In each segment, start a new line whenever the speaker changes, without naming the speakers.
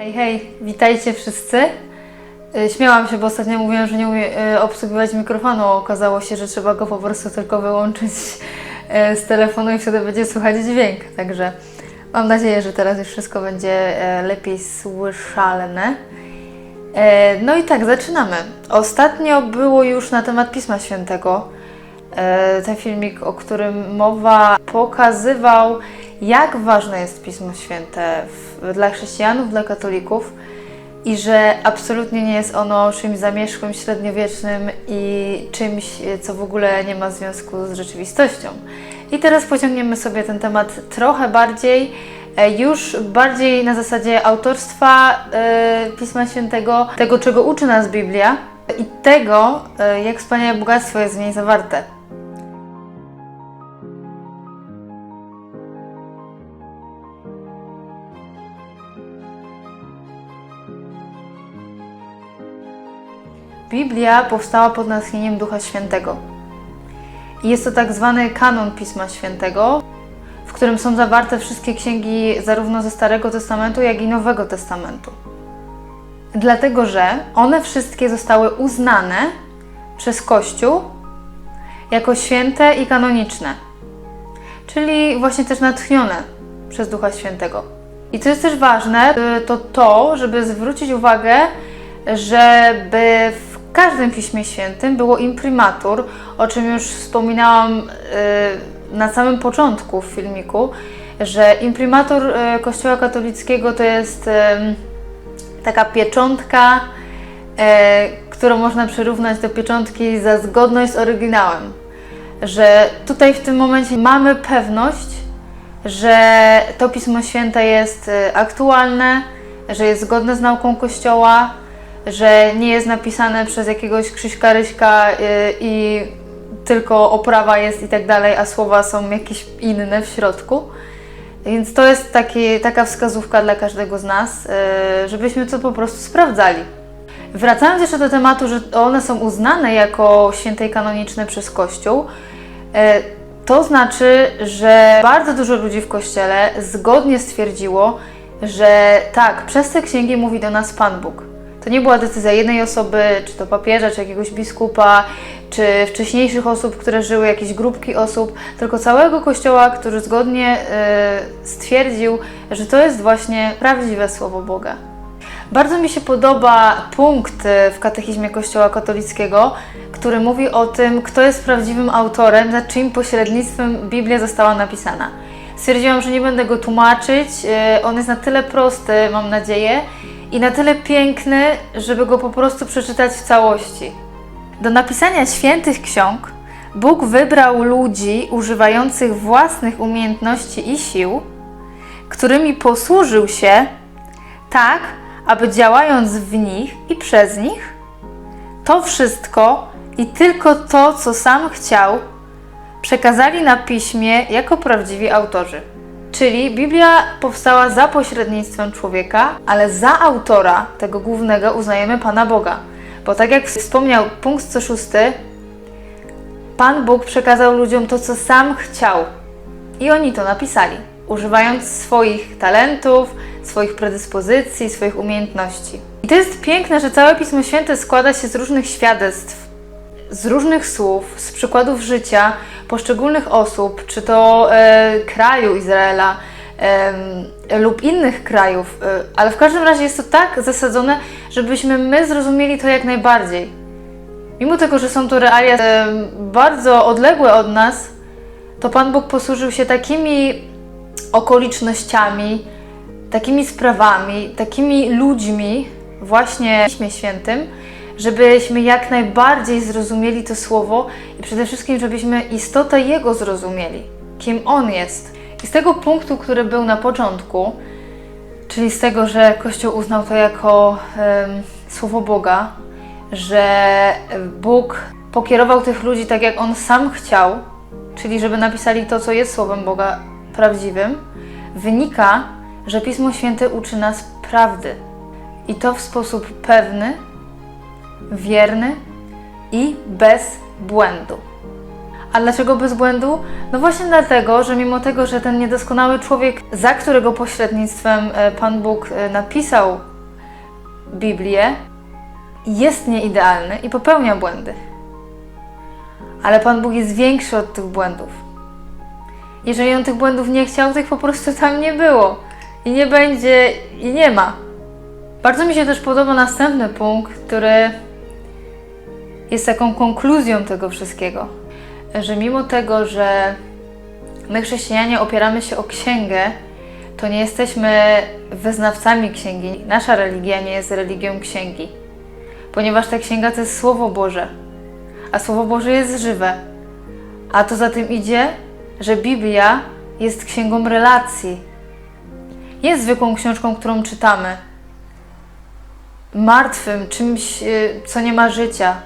Hej, hej, witajcie wszyscy. Y, Śmiałam się, bo ostatnio mówiłam, że nie umiem y, obsługiwać mikrofonu. Okazało się, że trzeba go po prostu tylko wyłączyć y, z telefonu i wtedy będzie słychać dźwięk. Także mam nadzieję, że teraz już wszystko będzie e, lepiej słyszalne. E, No i tak, zaczynamy. Ostatnio było już na temat Pisma Świętego. E, Ten filmik, o którym mowa, pokazywał, jak ważne jest Pismo Święte w, dla chrześcijanów, dla katolików i że absolutnie nie jest ono czymś zamierzchłym, średniowiecznym i czymś, co w ogóle nie ma związku z rzeczywistością. I teraz pociągniemy sobie ten temat trochę bardziej, e, już bardziej na zasadzie autorstwa e, Pisma Świętego, tego czego uczy nas Biblia i tego, e, jak wspaniałe bogactwo jest w niej zawarte. Biblia powstała pod natchnieniem Ducha Świętego. Jest to tak zwany kanon Pisma Świętego, w którym są zawarte wszystkie księgi zarówno ze Starego Testamentu, jak i Nowego Testamentu. Dlatego, że one wszystkie zostały uznane przez Kościół jako święte i kanoniczne, czyli właśnie też natchnione przez Ducha Świętego. I co jest też ważne, y, to to, żeby zwrócić uwagę, żeby w każdym Piśmie Świętym było imprimatur, o czym już wspominałam y, na samym początku w filmiku, że imprimatur y, Kościoła katolickiego to jest y, taka pieczątka, którą można przyrównać do pieczątki za zgodność z oryginałem. Że tutaj w tym momencie mamy pewność, że to Pismo Święte jest aktualne, że jest zgodne z nauką Kościoła, że nie jest napisane przez jakiegoś Krzyśka Ryśka e, i tylko oprawa jest i tak dalej, a słowa są jakieś inne w środku. Więc to jest taki, taka wskazówka dla każdego z nas, e, żebyśmy to po prostu sprawdzali. Wracając jeszcze do tematu, że one są uznane jako święte i kanoniczne przez Kościół, e, to znaczy, że bardzo dużo ludzi w Kościele zgodnie stwierdziło, że tak, przez te księgi mówi do nas Pan Bóg. To nie była decyzja jednej osoby, czy to papieża, czy jakiegoś biskupa, czy wcześniejszych osób, które żyły, jakieś grupki osób, tylko całego Kościoła, który zgodnie e, stwierdził, że to jest właśnie prawdziwe Słowo Boga. Bardzo mi się podoba punkt e, w katechizmie Kościoła katolickiego, który mówi o tym, kto jest prawdziwym autorem, za czyim pośrednictwem Biblia została napisana. Stwierdziłam, że nie będę go tłumaczyć. e, On jest na tyle prosty, mam nadzieję, i na tyle piękny, żeby go po prostu przeczytać w całości. Do napisania świętych ksiąg Bóg wybrał ludzi używających własnych umiejętności i sił, którymi posłużył się tak, aby działając w nich i przez nich, to wszystko i tylko to, co sam chciał, przekazali na piśmie jako prawdziwi autorzy. Czyli Biblia powstała za pośrednictwem człowieka, ale za autora tego głównego uznajemy Pana Boga. Bo tak jak wspomniał punkt 106, Pan Bóg przekazał ludziom to, co sam chciał. I oni to napisali, używając swoich talentów, swoich predyspozycji, swoich umiejętności. I to jest piękne, że całe Pismo Święte składa się z różnych świadectw, z różnych słów, z przykładów życia poszczególnych osób, czy to e, kraju Izraela e, lub innych krajów, e, ale w każdym razie jest to tak zasadzone, żebyśmy my zrozumieli to jak najbardziej. Mimo tego, że są to realia e, bardzo odległe od nas, to Pan Bóg posłużył się takimi okolicznościami, takimi sprawami, takimi ludźmi właśnie w Piśmie Świętym, żebyśmy jak najbardziej zrozumieli to słowo i przede wszystkim, żebyśmy istotę Jego zrozumieli, kim On jest. I z tego punktu, który był na początku, czyli z tego, że Kościół uznał to jako słowo Boga, że Bóg pokierował tych ludzi tak, jak On sam chciał, czyli żeby napisali to, co jest słowem Boga prawdziwym, wynika, że Pismo Święte uczy nas prawdy. I to w sposób pewny, wierny i bez błędu. A dlaczego bez błędu? No właśnie dlatego, że mimo tego, że ten niedoskonały człowiek, za którego pośrednictwem e, Pan Bóg e, napisał Biblię, jest nieidealny i popełnia błędy. Ale Pan Bóg jest większy od tych błędów. Jeżeli On tych błędów nie chciał, to ich po prostu tam nie było. I nie będzie, i nie ma. Bardzo mi się też podoba następny punkt, który jest taką konkluzją tego wszystkiego. Że mimo tego, że my chrześcijanie opieramy się o księgę, to nie jesteśmy wyznawcami księgi. Nasza religia nie jest religią księgi, ponieważ ta księga to jest Słowo Boże, a Słowo Boże jest żywe. A to za tym idzie, że Biblia jest księgą relacji. Jest zwykłą książką, którą czytamy. Martwym, czymś, y, co nie ma życia.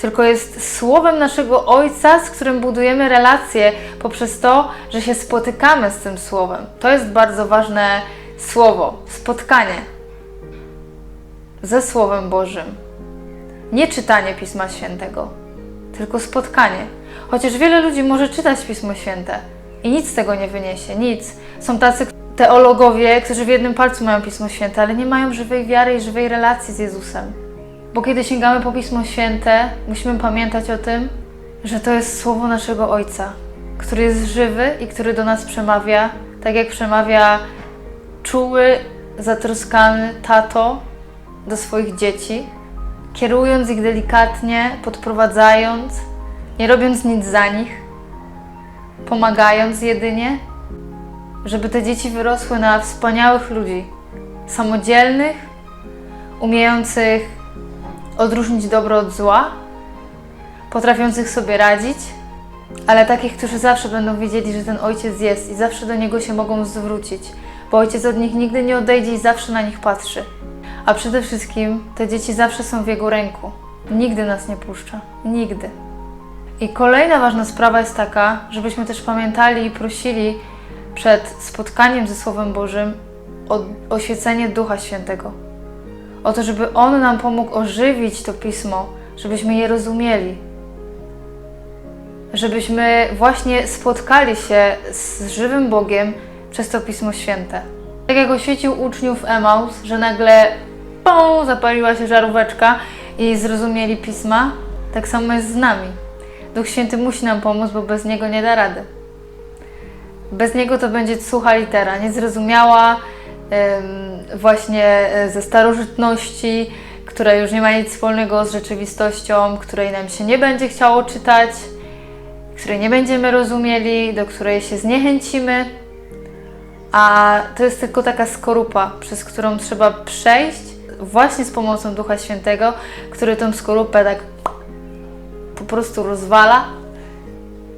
Tylko jest słowem naszego Ojca, z którym budujemy relacje poprzez to, że się spotykamy z tym słowem. To jest bardzo ważne słowo spotkanie ze Słowem Bożym. Nie czytanie Pisma Świętego, tylko spotkanie. Chociaż wiele ludzi może czytać Pismo Święte i nic z tego nie wyniesie, nic. Są tacy teologowie, którzy w jednym palcu mają Pismo Święte, ale nie mają żywej wiary i żywej relacji z Jezusem. Bo kiedy sięgamy po Pismo Święte, musimy pamiętać o tym, że to jest słowo naszego Ojca, który jest żywy i który do nas przemawia, tak jak przemawia czuły, zatroskany tato do swoich dzieci, kierując ich delikatnie, podprowadzając, nie robiąc nic za nich, pomagając jedynie, żeby te dzieci wyrosły na wspaniałych ludzi, samodzielnych, umiejących odróżnić dobro od zła, potrafiących sobie radzić, ale takich, którzy zawsze będą wiedzieli, że ten ojciec jest i zawsze do niego się mogą zwrócić, bo ojciec od nich nigdy nie odejdzie i zawsze na nich patrzy. A przede wszystkim te dzieci zawsze są w jego ręku. Nigdy nas nie puszcza. Nigdy. I kolejna ważna sprawa jest taka, żebyśmy też pamiętali i prosili przed spotkaniem ze Słowem Bożym o oświecenie Ducha Świętego. O to, żeby On nam pomógł ożywić to pismo, żebyśmy je rozumieli. Żebyśmy właśnie spotkali się z żywym Bogiem przez to Pismo Święte. Tak jak oświecił uczniów Emaus, że nagle pą, zapaliła się żaróweczka i zrozumieli pisma, tak samo jest z nami. Duch Święty musi nam pomóc, bo bez Niego nie da rady. Bez Niego to będzie sucha litera, niezrozumiała, właśnie e, ze starożytności, która już nie ma nic wspólnego z rzeczywistością, której nam się nie będzie chciało czytać, której nie będziemy rozumieli, do której się zniechęcimy. A to jest tylko taka skorupa, przez którą trzeba przejść właśnie z pomocą Ducha Świętego, który tą skorupę tak po prostu rozwala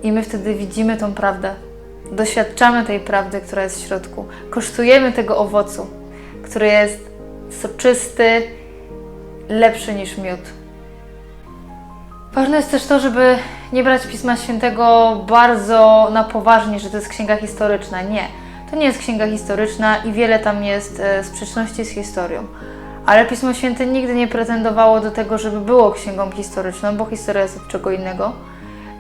i my wtedy widzimy tą prawdę. Doświadczamy tej prawdy, która jest w środku. Kosztujemy tego owocu, który jest soczysty, lepszy niż miód. Ważne jest też to, żeby nie brać Pisma Świętego bardzo na poważnie, że to jest księga historyczna. Nie, to nie jest księga historyczna i wiele tam jest e, sprzeczności z historią. Ale Pismo Święte nigdy nie pretendowało do tego, żeby było księgą historyczną, bo historia jest od czego innego.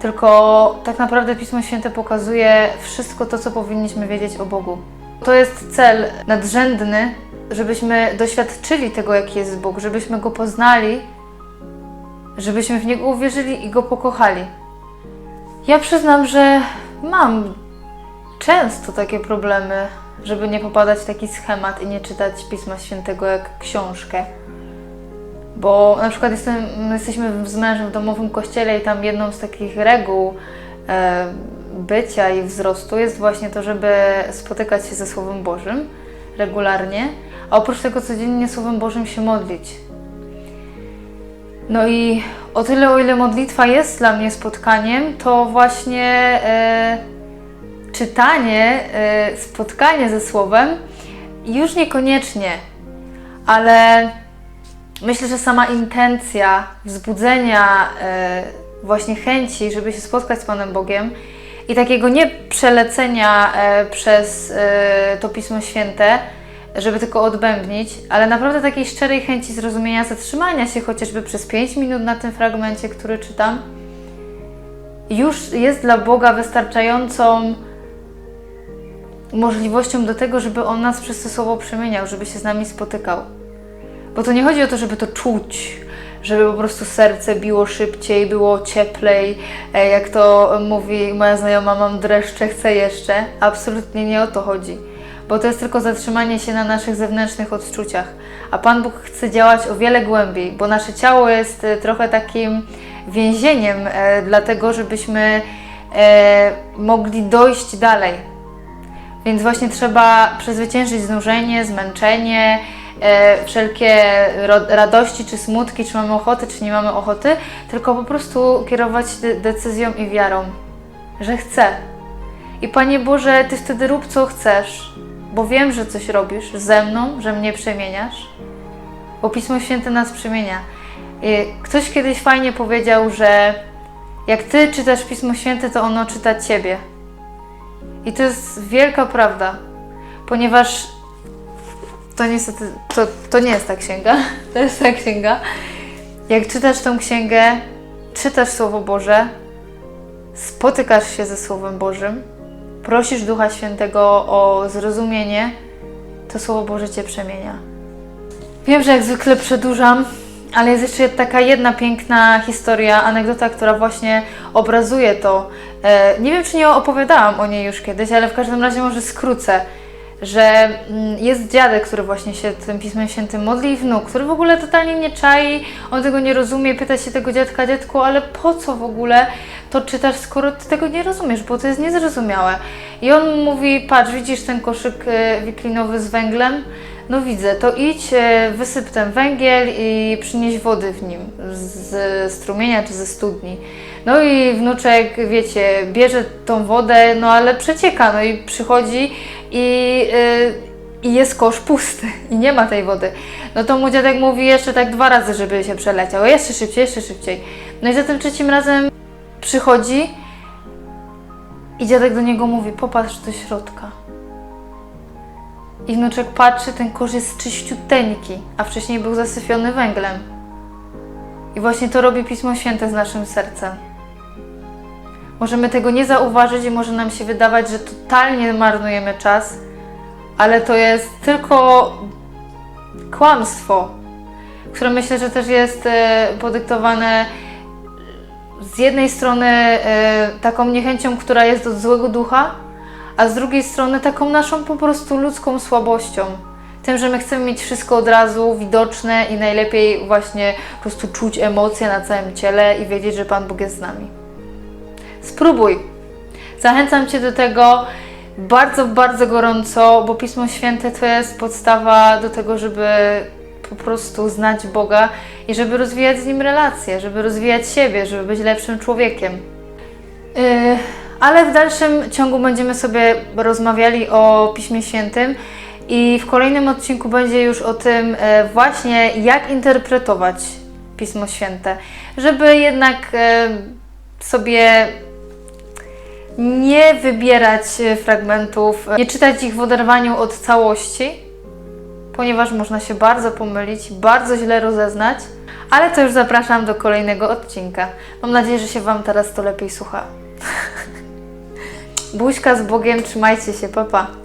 Tylko tak naprawdę Pismo Święte pokazuje wszystko to, co powinniśmy wiedzieć o Bogu. To jest cel nadrzędny, żebyśmy doświadczyli tego, jaki jest Bóg, żebyśmy Go poznali, żebyśmy w Niego uwierzyli i Go pokochali. Ja przyznam, że mam często takie problemy, żeby nie popadać w taki schemat i nie czytać Pisma Świętego jak książkę. Bo na przykład jestem, my jesteśmy z mężem w domowym kościele i tam jedną z takich reguł e, bycia i wzrostu jest właśnie to, żeby spotykać się ze Słowem Bożym regularnie, a oprócz tego codziennie Słowem Bożym się modlić. No i o tyle, o ile modlitwa jest dla mnie spotkaniem, to właśnie e, czytanie, e, spotkanie ze Słowem już niekoniecznie, ale myślę, że sama intencja wzbudzenia e, właśnie chęci, żeby się spotkać z Panem Bogiem i takiego nie przelecenia e, przez e, to Pismo Święte, żeby tylko odbębnić, ale naprawdę takiej szczerej chęci zrozumienia, zatrzymania się chociażby przez 5 minut na tym fragmencie, który czytam, już jest dla Boga wystarczającą możliwością do tego, żeby On nas przez to słowo przemieniał, żeby się z nami spotykał. Bo to nie chodzi o to, żeby to czuć, żeby po prostu serce biło szybciej, było cieplej. E, Jak to mówi moja znajoma, mam dreszcze, chcę jeszcze. Absolutnie nie o to chodzi. Bo to jest tylko zatrzymanie się na naszych zewnętrznych odczuciach. A Pan Bóg chce działać o wiele głębiej, bo nasze ciało jest e, trochę takim więzieniem, e, dlatego żebyśmy mogli dojść dalej. Więc właśnie trzeba przezwyciężyć znużenie, zmęczenie, e, wszelkie radości czy smutki, czy mamy ochoty, czy nie mamy ochoty, tylko po prostu kierować de- decyzją i wiarą, że chcę. I Panie Boże, Ty wtedy rób co chcesz, bo wiem, że coś robisz ze mną, że mnie przemieniasz, bo Pismo Święte nas przemienia. Ktoś kiedyś fajnie powiedział, że jak Ty czytasz Pismo Święte, to ono czyta Ciebie. I to jest wielka prawda, ponieważ to niestety, to, to nie jest ta księga, to jest ta księga. Jak czytasz tą księgę, czytasz Słowo Boże, spotykasz się ze Słowem Bożym, prosisz Ducha Świętego o zrozumienie, to Słowo Boże Cię przemienia. Wiem, że jak zwykle przedłużam, ale jest jeszcze taka jedna piękna historia, anegdota, która właśnie obrazuje to. E, nie wiem, czy nie opowiadałam o niej już kiedyś, ale w każdym razie może skrócę, że mm, jest dziadek, który właśnie się tym Pismem Świętym modli i wnuk, który w ogóle totalnie nie czai, on tego nie rozumie, pyta się tego dziadka, dziadku, ale po co w ogóle to czytasz, skoro ty tego nie rozumiesz, bo to jest niezrozumiałe. I on mówi, patrz, widzisz ten koszyk e, wiklinowy z węglem? No widzę, to idź, e, wysyp ten węgiel i przynieś wody w nim z strumienia czy ze studni. No i wnuczek, wiecie, bierze tą wodę, no ale przecieka, no i przychodzi i, yy, i jest kosz pusty i nie ma tej wody. No to mu dziadek mówi jeszcze tak dwa razy, żeby się przeleciał, jeszcze szybciej, jeszcze szybciej. No i za tym trzecim razem przychodzi i dziadek do niego mówi, popatrz do środka. I wnuczek patrzy, ten kosz jest czyściuteńki, a wcześniej był zasyfiony węglem. I właśnie to robi Pismo Święte z naszym sercem. Możemy tego nie zauważyć i może nam się wydawać, że totalnie marnujemy czas, ale to jest tylko kłamstwo, które myślę, że też jest e, podyktowane z jednej strony e, taką niechęcią, która jest od złego ducha, a z drugiej strony taką naszą po prostu ludzką słabością. Tym, że my chcemy mieć wszystko od razu widoczne i najlepiej właśnie po prostu czuć emocje na całym ciele i wiedzieć, że Pan Bóg jest z nami. Spróbuj. Zachęcam Cię do tego bardzo, bardzo gorąco, bo Pismo Święte to jest podstawa do tego, żeby po prostu znać Boga i żeby rozwijać z Nim relacje, żeby rozwijać siebie, żeby być lepszym człowiekiem. Yy, ale w dalszym ciągu będziemy sobie rozmawiali o Piśmie Świętym i w kolejnym odcinku będzie już o tym e, właśnie, jak interpretować Pismo Święte, żeby jednak e, sobie nie wybierać e, fragmentów, nie czytać ich w oderwaniu od całości, ponieważ można się bardzo pomylić, bardzo źle rozeznać, ale to już zapraszam do kolejnego odcinka. Mam nadzieję, że się Wam teraz to lepiej słucha. Buźka z Bogiem, trzymajcie się, papa. Pa.